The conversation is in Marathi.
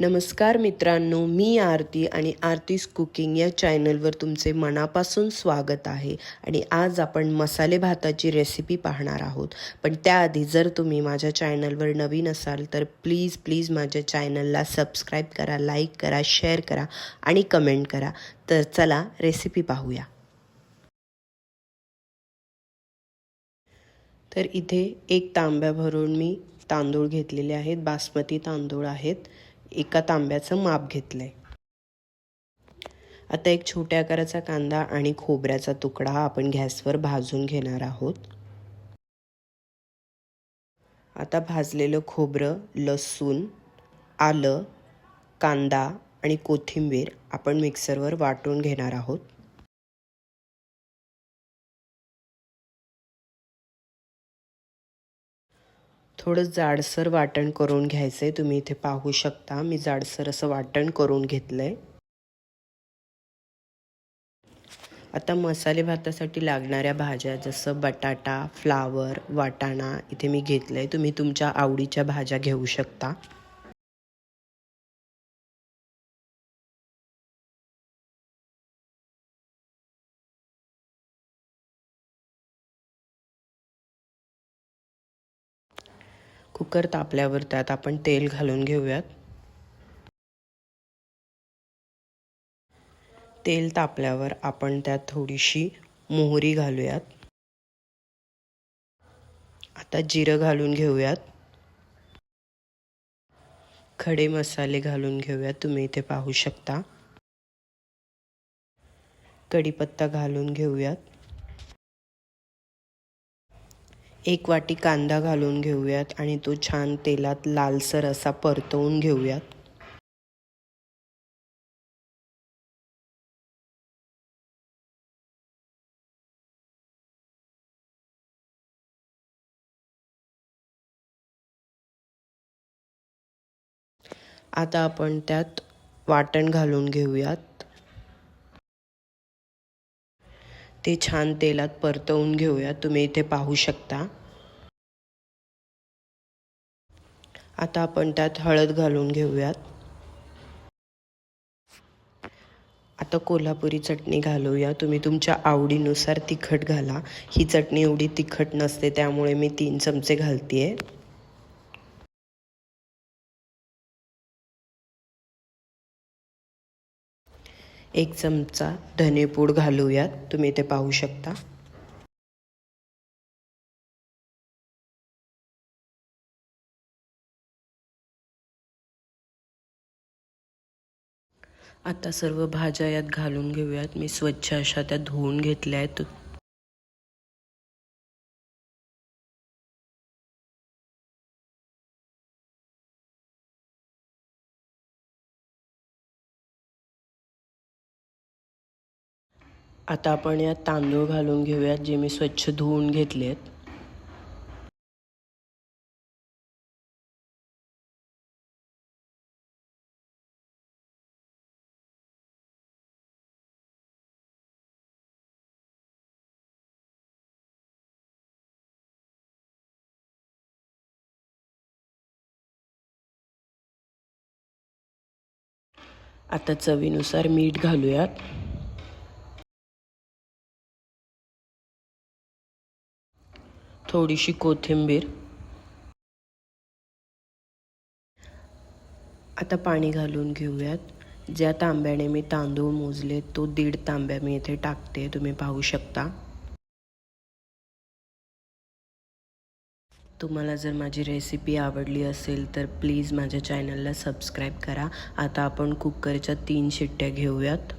नमस्कार मित्रांनो मी आरती आणि आरतीस कुकिंग या चॅनलवर तुमचे मनापासून स्वागत आहे आणि आज आपण मसाले भाताची रेसिपी पाहणार आहोत. पण त्याआधी जर तुम्ही माझ्या चॅनलवर नवीन असाल तर प्लीज प्लीज माझ्या चॅनलला सबस्क्राईब करा लाईक करा शेअर करा आणि कमेंट करा. तर चला रेसिपी पाहूया. तर इथे एक तांब्या भरून मी तांदूळ घेतलेले आहेत बासमती तांदूळ आहेत. एका तांब्याचं माप घेतलं आहे आता एक छोट्या आकाराचा कांदा आणि खोबऱ्याचा तुकडा आपण गॅसवर भाजून घेणार आहोत. आता भाजलेलं खोबरं लसूण आलं कांदा आणि कोथिंबीर आपण मिक्सरवर वाटून घेणार आहोत. थोडं जाडसर वाटण करून घ्यायचं आहे तुम्ही इथे पाहू शकता. मी जाडसर असं वाटण करून घेतलं आहे आता मसाले भातासाठी लागणाऱ्या भाज्या जसं बटाटा फ्लावर वाटाणा इथे मी घेतलं आहे तुम्ही तुमच्या आवडीच्या भाज्या घेऊ शकता. कुकर तापल्यावर त्यात आपण तेल घालून घेऊयात. तेल तापल्यावर आपण त्यात थोडीशी मोहरी घालूयात. आता जिरं घालून घेऊयात. खडे मसाले घालून घेऊयात तुम्ही इथे पाहू शकता. कढीपत्ता घालून घेऊयात. एक वाटी कांदा घालून घेऊयात आणि तो छान तेलात लालसर असा परतवून घेऊयात. आता आपण त्यात वाटण घालून घेऊयात. ते छान तेलात परतवून घेऊया. तुम्ही इथे पाहू शकता. आता आपण त्यात हळद घालून घेऊयात. आता कोल्हापुरी चटणी घालूया. तुम्ही तुमच्या आवडीनुसार तिखट घाला. ही चटणी एवढी तिखट नसते त्यामुळे मी तीन चमचे घालते एक चमचा धनेपूड घालूयात. तुम्ही ते पाहू शकता. आता सर्व भाज्या यात घालून घेऊयात. मी स्वच्छ अशा त्या धुवून घेतल्या आहेत. आता आपण यात तांदूळ घालून घेऊयात जे मी स्वच्छ धुवून घेतले आहेत आता चवीनुसार मीठ घालूयात. थोडीशी कोथिंबीर. आता पाणी घालून घेऊयात. ज्या तांब्याने मी तांदूळ मोजले तो दीड तांब्या मी इथे टाकते. तुम्ही पाहू शकता. तुम्हाला जर माझी रेसिपी आवडली असेल तर प्लीज माझ्या चॅनलला सबस्क्राईब करा. आता आपण कुकरच्या तीन शिट्ट्या घेऊयात.